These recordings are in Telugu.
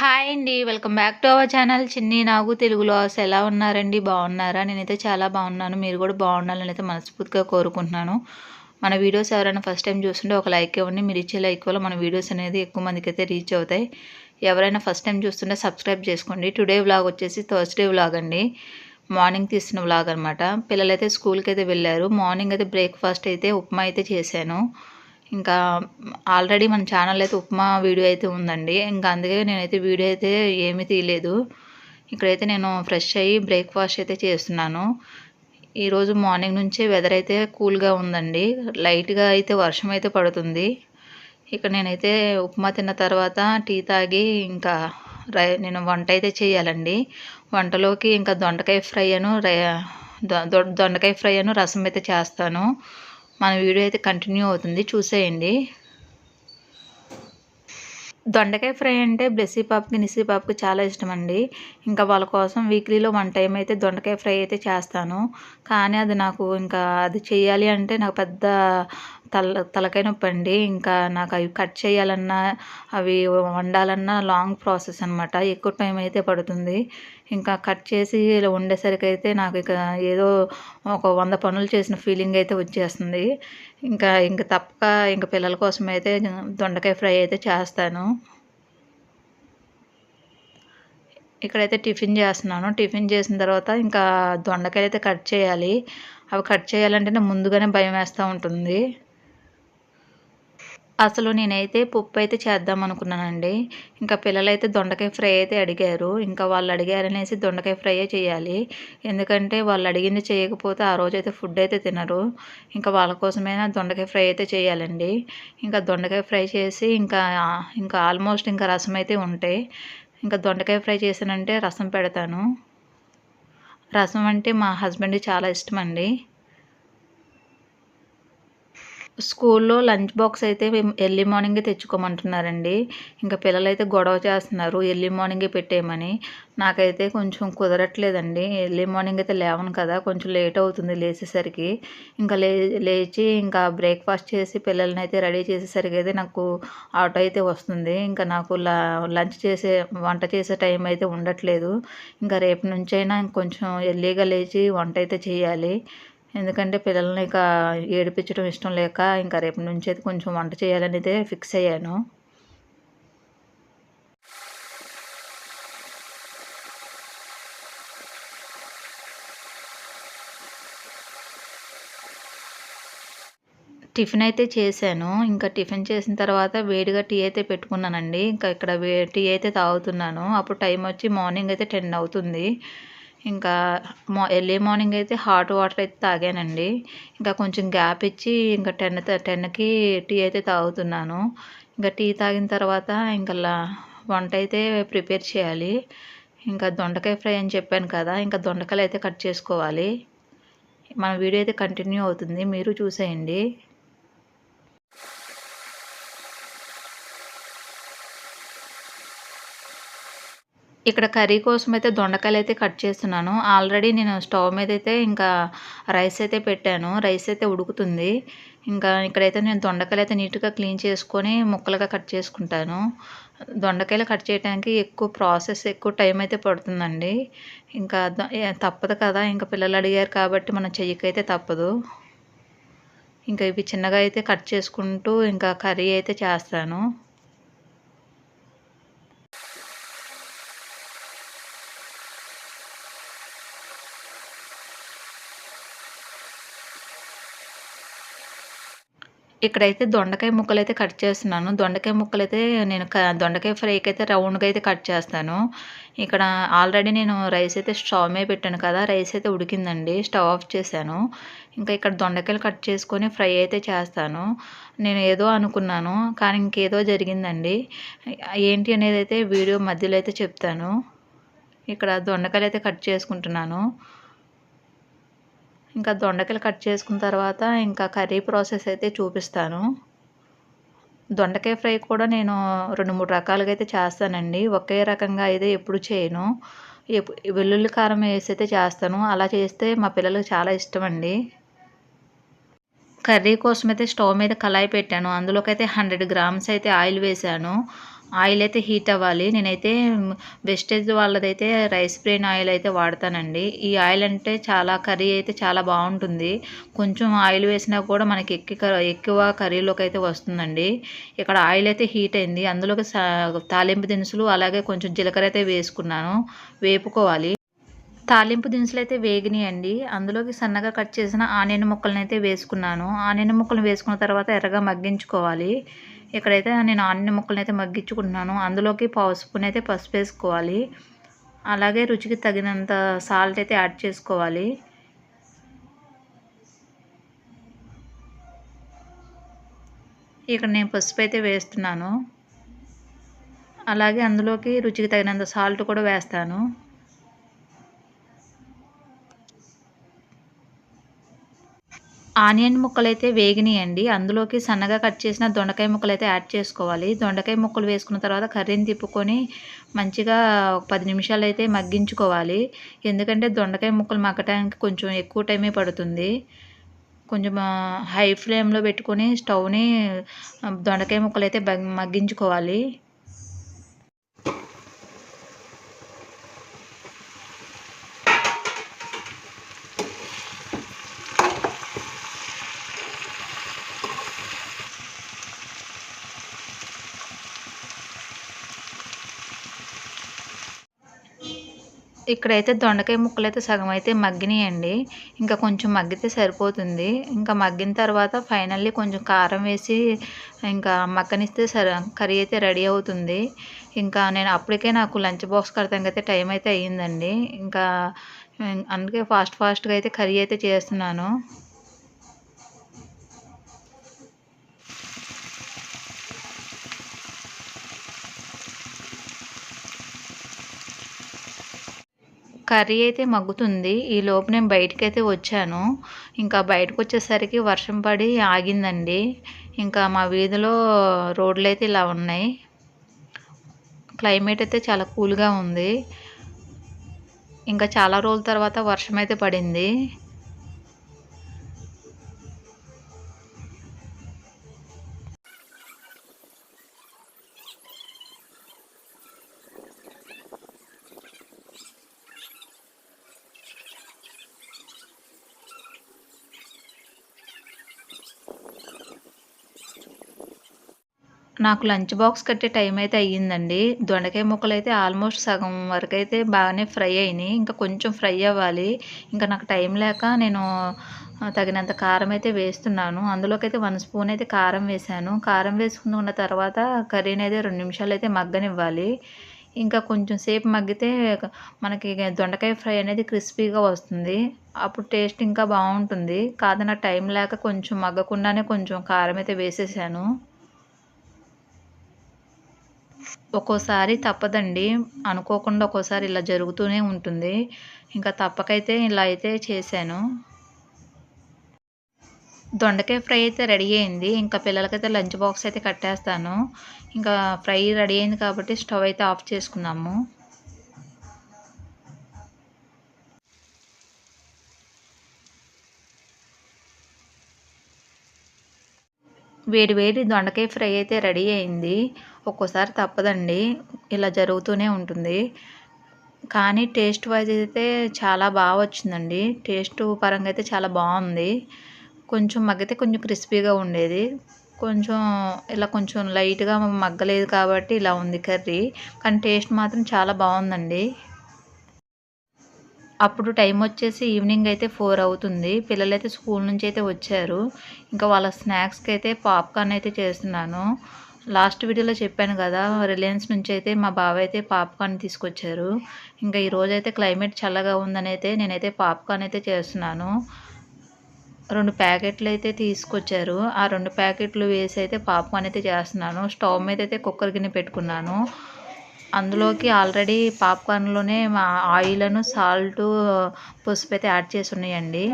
హాయ్ అండి. Welcome back to our channel. Chinni Nagu తెలుగులో అసలు ఎలా ఉన్నారండి? బాగున్నారా? నేనైతే చాలా బాగున్నాను. మీరు కూడా బాగుండాలని అయితే మనస్ఫూర్తిగా కోరుకుంటున్నాను. మన వీడియోస్ ఎవరైనా ఫస్ట్ టైం చూస్తుంటే ఒక లైక్ ఇవ్వండి. మీరు ఇచ్చే లైక్ వల్ల మన వీడియోస్ అనేది ఎక్కువ మందికి అయితే రీచ్ అవుతాయి. ఎవరైనా ఫస్ట్ టైం చూస్తుంటే సబ్స్క్రైబ్ చేసుకోండి. టుడే వ్లాగ్ వచ్చేసి థర్స్డే వ్లాగ్ అండి. మార్నింగ్ తీసిన వ్లాగ్ అనమాట పిల్లలైతే స్కూల్కి అయితే వెళ్ళారు. మార్నింగ్ అయితే బ్రేక్ఫాస్ట్ అయితే ఉప్మా అయితే చేశాను. ఇంకా ఆల్రెడీ మన ఛానల్ అయితే ఉప్మా వీడియో అయితే ఉందండి. ఇంకా అందుకే నేనైతే వీడియో అయితే ఏమీ తీయలేదు. ఇక్కడైతే నేను ఫ్రెష్ అయ్యి బ్రేక్ఫాస్ట్ అయితే చేస్తున్నాను. ఈరోజు మార్నింగ్ నుంచే వెదర్ అయితే కూల్గా ఉందండి. లైట్గా అయితే వర్షం అయితే పడుతుంది. ఇక్కడ నేనైతే ఉప్మా తిన్న తర్వాత టీ తాగి ఇంకా రై నేను వంట అయితే చేయాలండి. వంటలోకి ఇంకా దొండకాయ ఫ్రై అను దొండకాయ ఫ్రై అను రసం అయితే చేస్తాను. మన వీడియో అయితే కంటిన్యూ అవుతుంది. చూసేయండి. దొండకాయ ఫ్రై అంటే బ్లెస్సీ పాపకి నిస్సీ పాపకి చాలా ఇష్టం అండి ఇంకా వాళ్ళ కోసం వీక్లీలో వన్ టైం అయితే దొండకాయ ఫ్రై అయితే చేస్తాను. కానీ అది నాకు ఇంకా అది చేయాలి అంటే నాకు పెద్ద తల తలకాయ నొప్పి అండి. ఇంకా నాకు అవి కట్ చేయాలన్నా అవి వండాలన్నా లాంగ్ ప్రాసెస్ అనమాట ఎక్కువ టైం అయితే పడుతుంది. ఇంకా కట్ చేసి వండేసరికి అయితే నాకు ఇక ఏదో ఒక వంద పనులు చేసిన ఫీలింగ్ అయితే వచ్చేస్తుంది. ఇంకా ఇంక తప్పక ఇంక పిల్లల కోసం అయితే దొండకాయ ఫ్రై అయితే చేస్తాను. ఇక్కడైతే టిఫిన్ చేస్తున్నాను. టిఫిన్ చేసిన తర్వాత ఇంకా దొండకాయలు అయితే కట్ చేయాలి. అవి కట్ చేయాలంటే ముందుగానే భయం వేస్తూ ఉంటుంది. అసలు నేనైతే పప్పు అయితే చేద్దాం అనుకున్నానండి. ఇంకా పిల్లలైతే దొండకాయ ఫ్రై అయితే అడిగారు. ఇంకా వాళ్ళు అడిగారనేసి దొండకాయ ఫ్రై చేయాలి. ఎందుకంటే వాళ్ళు అడిగింది చేయకపోతే ఆ రోజు అయితే ఫుడ్ అయితే తినరు. ఇంకా వాళ్ళ కోసమైనా దొండకాయ ఫ్రై అయితే చేయాలండి. ఇంకా దొండకాయ ఫ్రై చేసి ఇంకా ఇంకా ఆల్మోస్ట్ ఇంకా రసం అయితే ఉంటాయి ఇంకా దొండకాయ ఫ్రై చేసానంటే రసం పెడతాను. రసం అంటే మా హస్బెండ్కి చాలా ఇష్టం అండి స్కూల్లో లంచ్ బాక్స్ అయితే ఎర్లీ మార్నింగే తెచ్చుకోమంటున్నారండి. ఇంకా పిల్లలైతే గొడవ చేస్తున్నారు ఎర్లీ మార్నింగే పెట్టేయమని. నాకైతే కొంచెం కుదరట్లేదండి. ఎర్లీ మార్నింగ్ అయితే లేవను కదా కొంచెం లేట్ అవుతుంది లేచేసరికి ఇంకా లే లేచి ఇంకా బ్రేక్ఫాస్ట్ చేసి పిల్లల్ని అయితే రెడీ చేసేసరికి అయితే నాకు ఆటో అయితే వస్తుంది. ఇంకా నాకు లంచ్ చేసే వంట చేసే టైం అయితే ఉండట్లేదు. ఇంకా రేపు నుంచైనా కొంచెం ఎర్లీగా లేచి వంట అయితే చేయాలి. ఎందుకంటే పిల్లల్ని ఇక ఏడిపించడం ఇష్టం లేక ఇంకా రేపు నుంచి అయితే కొంచెం వంట చేయాలనేదే ఫిక్స్ అయ్యాను. టిఫిన్ అయితే చేశాను. ఇంకా టిఫిన్ చేసిన తర్వాత వేడిగా టీ అయితే పెట్టుకున్నానండి. ఇంకా ఇక్కడ వే టీ అయితే తాగుతున్నాను. అప్పుడు టైం వచ్చి మార్నింగ్ అయితే టెన్ అవుతుంది. ఇంకా మా ఎర్లీ మార్నింగ్ అయితే హాట్ వాటర్ అయితే తాగానండి. ఇంకా కొంచెం గ్యాప్ ఇచ్చి ఇంకా టెన్ టెన్కి టీ అయితే తాగుతున్నాను. ఇంకా టీ తాగిన తర్వాత ఇంకా వంట అయితే ప్రిపేర్ చేయాలి. ఇంకా దొండకాయ ఫ్రై అని చెప్పాను కదా ఇంకా దొండకాయలు అయితే కట్ చేసుకోవాలి. మన వీడియో అయితే కంటిన్యూ అవుతుంది మీరు చూసేయండి. ఇక్కడ కర్రీ కోసం అయితే దొండకాయలు అయితే కట్ చేస్తున్నాను. ఆల్రెడీ నేను స్టవ్ మీద అయితే ఇంకా రైస్ అయితే పెట్టాను. రైస్ అయితే ఉడుకుతుంది. ఇంకా ఇక్కడైతే నేను దొండకాయలు అయితే నీట్గా క్లీన్ చేసుకొని ముక్కలుగా కట్ చేసుకుంటాను. దొండకాయలు కట్ చేయడానికి ఎక్కువ ప్రాసెస్ ఎక్కువ టైం అయితే పడుతుందండి. ఇంకా తప్పదు కదా. ఇంకా పిల్లలు అడిగారు కాబట్టి మనం చెయ్యకైతే తప్పదు. ఇంకా ఇవి చిన్నగా అయితే కట్ చేసుకుంటూ ఇంకా కర్రీ అయితే చేస్తాను. ఇక్కడైతే దొండకాయ ముక్కలు అయితే కట్ చేస్తున్నాను. దొండకాయ ముక్కలు అయితే నేను దొండకాయ ఫ్రైకి అయితే రౌండ్గా అయితే కట్ చేస్తాను. ఇక్కడ ఆల్రెడీ నేను రైస్ అయితే స్టవ్ మీద పెట్టాను కదా రైస్ అయితే ఉడికిందండి స్టవ్ ఆఫ్ చేశాను. ఇంకా ఇక్కడ దొండకాయలు కట్ చేసుకొని ఫ్రై అయితే చేస్తాను. నేను ఏదో అనుకున్నాను కానీ ఇంకేదో జరిగిందండి. ఏంటి అనేది అయితే వీడియో మధ్యలో అయితే చెప్తాను. ఇక్కడ దొండకాయలు అయితే కట్ చేసుకుంటున్నాను. ఇంకా దొండకాయలు కట్ చేసుకున్న తర్వాత ఇంకా కర్రీ ప్రాసెస్ అయితే చూపిస్తాను. దొండకాయ ఫ్రై కూడా నేను రెండు మూడు రకాలుగా అయితే చేస్తానండి. ఒకే రకంగా అయితే ఎప్పుడు చేయను. వెల్లుల్లి కారం వేసి అయితే చేస్తాను. అలా చేస్తే మా పిల్లలకు చాలా ఇష్టం అండి కర్రీ కోసం అయితే స్టవ్ మీద కళాయి పెట్టాను. అందులోకి అయితే హండ్రెడ్ గ్రామ్స్ అయితే ఆయిల్ వేసాను ఆయిల్ అయితే హీట్ అవ్వాలి. నేనైతే వెస్టేజ్ వాళ్ళదైతే రైస్ బ్రెయిన్ ఆయిల్ అయితే వాడతానండి. ఈ ఆయిల్ అంటే చాలా కర్రీ అయితే చాలా బాగుంటుంది. కొంచెం ఆయిల్ వేసినా కూడా మనకి ఎక్కువ ఎక్కువ కర్రీలోకి అయితే వస్తుందండి. ఇక్కడ ఆయిల్ అయితే హీట్ అయింది. అందులోకి తాలింపు దినుసులు అలాగే కొంచెం జీలకర్ర అయితే వేసుకున్నాను. వేపుకోవాలి. తాలింపు దినుసులు అయితే వేగినాయండి. అందులోకి సన్నగా కట్ చేసిన ఆనియన్ ముక్కలను అయితే వేసుకున్నాను. ఆనియన్ ముక్కలు వేసుకున్న తర్వాత ఎర్రగా మగ్గించుకోవాలి. ఇక్కడైతే నేను అన్ని ముక్కలను అయితే మగ్గించుకుంటున్నాను. అందులోకి పసుపుని అయితే పసుపు వేసుకోవాలి. అలాగే రుచికి తగినంత సాల్ట్ అయితే యాడ్ చేసుకోవాలి. ఇక్కడ నేను పసుపు అయితే వేస్తున్నాను. అలాగే అందులోకి రుచికి తగినంత సాల్ట్ కూడా వేస్తాను. ఆనియన్ ముక్కలు అయితే వేగినాయండి. అందులోకి సన్నగా కట్ చేసిన దొండకాయ ముక్కలు అయితే యాడ్ చేసుకోవాలి. దొండకాయ ముక్కలు వేసుకున్న తర్వాత కర్రీని తిప్పుకొని మంచిగా ఒక పది నిమిషాలు అయితే మగ్గించుకోవాలి. ఎందుకంటే దొండకాయ ముక్కలు మగ్గటానికి కొంచెం ఎక్కువ టైమే పడుతుంది. కొంచెం హై ఫ్లేమ్లో పెట్టుకొని స్టవ్ని దొండకాయ ముక్కలు అయితే మగ్గించుకోవాలి. ఇక్కడైతే దొండకాయ ముక్కలు అయితే సగం అయితే మగ్గినాయండి. ఇంకా కొంచెం మగ్గితే సరిపోతుంది. ఇంకా మగ్గిన తర్వాత ఫైనల్లీ కొంచెం కారం వేసి ఇంకా మగ్గనిస్తే సరే కర్రీ అయితే రెడీ అవుతుంది. ఇంకా నేను అప్పటికే నాకు లంచ్ బాక్స్ కడతానికి అయితే టైం అయితే అయ్యిందండి. ఇంకా అందుకే ఫాస్ట్ ఫాస్ట్గా అయితే కర్రీ అయితే చేస్తున్నాను. కర్రీ అయితే మగ్గుతుంది. ఈ లోపు నేను బయటికి అయితే వచ్చాను. ఇంకా బయటకు వచ్చేసరికి వర్షం పడి ఆగిందండి. ఇంకా మా వీధిలో రోడ్లు అయితే ఇలా ఉన్నాయి. క్లైమేట్ అయితే చాలా కూల్గా ఉంది. ఇంకా చాలా రోజుల తర్వాత వర్షం అయితే పడింది. నాకు లంచ్ బాక్స్ కట్టే టైం అయితే అయ్యిందండి. దొండకాయ ముక్కలు అయితే ఆల్మోస్ట్ సగం వరకు అయితే బాగానే ఫ్రై అయినాయి. ఇంకా కొంచెం ఫ్రై అవ్వాలి. ఇంకా నాకు టైం లేక నేను తగినంత కారం అయితే వేస్తున్నాను. అందులోకి అయితే వన్ స్పూన్ అయితే కారం వేసాను కారం వేసుకున్న తర్వాత కర్రీని అయితే రెండు నిమిషాలు అయితే మగ్గనివ్వాలి. ఇంకా కొంచెం సేపు మగ్గితే మనకి దొండకాయ ఫ్రై అనేది క్రిస్పీగా వస్తుంది. అప్పుడు టేస్ట్ ఇంకా బాగుంటుంది. కాదు నా టైం లేక కొంచెం మగ్గకుండానే కొంచెం కారం అయితే వేసేసాను. ఒక్కోసారి తప్పదండి. అనుకోకుండా ఒక్కోసారి ఇలా జరుగుతూనే ఉంటుంది. ఇంకా తప్పకైతే ఇలా అయితే చేశాను. దొండకాయ ఫ్రై అయితే రెడీ అయింది. ఇంకా పిల్లలకైతే లంచ్ బాక్స్ అయితే కట్టేస్తాను. ఇంకా ఫ్రై రెడీ అయింది కాబట్టి స్టవ్ అయితే ఆఫ్ చేసుకున్నాము. వేడి వేడి దొండకాయ ఫ్రై అయితే రెడీ అయింది. ఒక్కోసారి తప్పదండి. ఇలా జరుగుతూనే ఉంటుంది. కానీ టేస్ట్ వైజ్ అయితే చాలా బాగా వచ్చిందండి. టేస్ట్ పరంగా అయితే చాలా బాగుంది. కొంచెం మగ్గితే కొంచెం క్రిస్పీగా ఉండేది. కొంచెం ఇలా కొంచెం లైట్గా మగ్గలేదు కాబట్టి ఇలా ఉంది కర్రీ. కానీ టేస్ట్ మాత్రం చాలా బాగుందండి. అప్పుడు టైం వచ్చేసి ఈవినింగ్ అయితే ఫోర్ అవుతుంది. పిల్లలైతే స్కూల్ నుంచి అయితే వచ్చారు. ఇంకా వాళ్ళ స్నాక్స్కి అయితే పాప్కార్న్ అయితే చేస్తున్నాను. లాస్ట్ వీడియోలో చెప్పాను కదా రిలయన్స్ నుంచి అయితే మా బాబాయ్ అయితే పాప్కార్న్ తీసుకొచ్చారు. ఇంకా ఈరోజు అయితే క్లైమేట్ చల్లగా ఉందని అయితే నేనైతే పాప్కార్న్ అయితే చేస్తున్నాను. రెండు ప్యాకెట్లు అయితే తీసుకొచ్చారు. ఆ రెండు ప్యాకెట్లు వేసి అయితే పాప్కార్న్ అయితే చేస్తున్నాను. స్టవ్ మీద అయితే కుక్కర్ గిన్నె పెట్టుకున్నాను. అందులోకి ఆల్రెడీ పాప్కార్న్లోనే ఆయిల్ను సాల్ట్ పసుపు అయితే యాడ్ చేసి ఉన్నాయండి.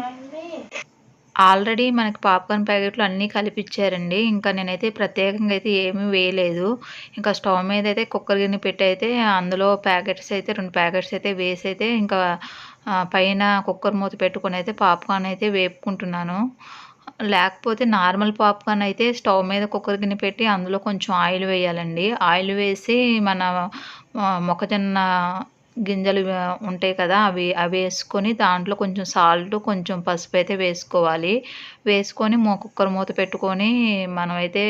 ఆల్రెడీ మనకి పాప్కార్న్ ప్యాకెట్లు అన్నీ కలిపిచ్చారండి. ఇంకా నేనైతే ప్రత్యేకంగా అయితే ఏమీ వేయలేదు. ఇంకా స్టవ్ మీద అయితే కుక్కర్ గిన్నె పెట్టి అయితే అందులో ప్యాకెట్స్ అయితే రెండు ప్యాకెట్స్ అయితే వేసి అయితే ఇంకా పైన కుక్కర్ మూత పెట్టుకొని అయితే పాప్కార్న్ అయితే వేపుకుంటున్నాను. లేకపోతే నార్మల్ పాప్కార్న్ అయితే స్టవ్ మీద కుక్కర్ గిన్నె పెట్టి అందులో కొంచెం ఆయిల్ వేయాలండి. ఆయిల్ వేసి మన మొక్కజొన్న గింజలు ఉంటాయి కదా అవి అవి వేసుకొని దాంట్లో కొంచెం సాల్ట్ కొంచెం పసుపు అయితే వేసుకోవాలి. వేసుకొని మో కుక్కర్ మూత పెట్టుకొని మనమైతే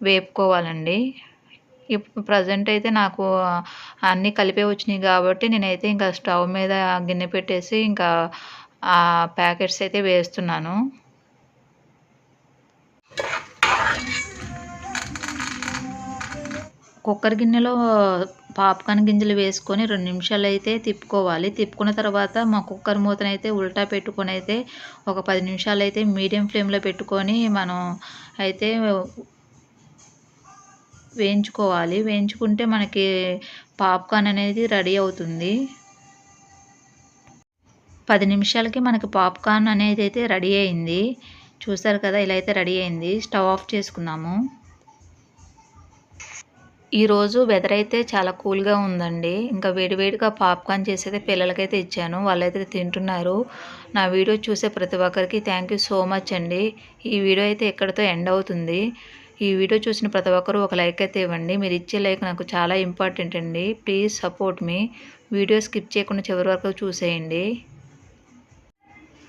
వేపుకోవాలండి. ఇప్పుడు ప్రజెంట్ అయితే నాకు అన్నీ కలిపే వచ్చినాయి కాబట్టి నేనైతే ఇంకా స్టవ్ మీద గిన్నె పెట్టేసి ఇంకా ఆ ప్యాకెట్స్ అయితే వేస్తున్నాను. కుక్కర్ గిన్నెలో పాప్కార్న్ గింజలు వేసుకొని రెండు నిమిషాలు అయితే తిప్పుకోవాలి. తిప్పుకున్న తర్వాత మా కుక్కర్ మూతనైతే ఉల్టా పెట్టుకొని అయితే ఒక పది నిమిషాలు అయితే మీడియం ఫ్లేమ్లో పెట్టుకొని మనం అయితే వేయించుకోవాలి. వేయించుకుంటే మనకి పాప్కార్న్ అనేది రెడీ అవుతుంది. పది నిమిషాలకి మనకి పాప్కార్న్ అనేది అయితే రెడీ అయింది. చూసారు కదా ఇలా అయితే రెడీ అయింది. స్టవ్ ఆఫ్ చేసుకున్నాము ఈరోజు వెదర్ అయితే చాలా కూల్గా ఉందండి. ఇంకా వేడివేడిగా పాప్కార్న్ చేసైతే అయితే పిల్లలకైతే ఇచ్చాను. వాళ్ళైతే తింటున్నారు. నా వీడియో చూసే ప్రతి ఒక్కరికి థ్యాంక్ యూ సో మచ్ అండి. ఈ వీడియో అయితే ఎక్కడితో ఎండ్ అవుతుంది? ఈ వీడియో చూసిన ప్రతి ఒక్కరూ ఒక లైక్ అయితే ఇవ్వండి. మీరు ఇచ్చే లైక్ నాకు చాలా ఇంపార్టెంట్ అండి. ప్లీజ్ సపోర్ట్ మీ వీడియో స్కిప్ చేయకుండా చివరి వరకు చూసేయండి.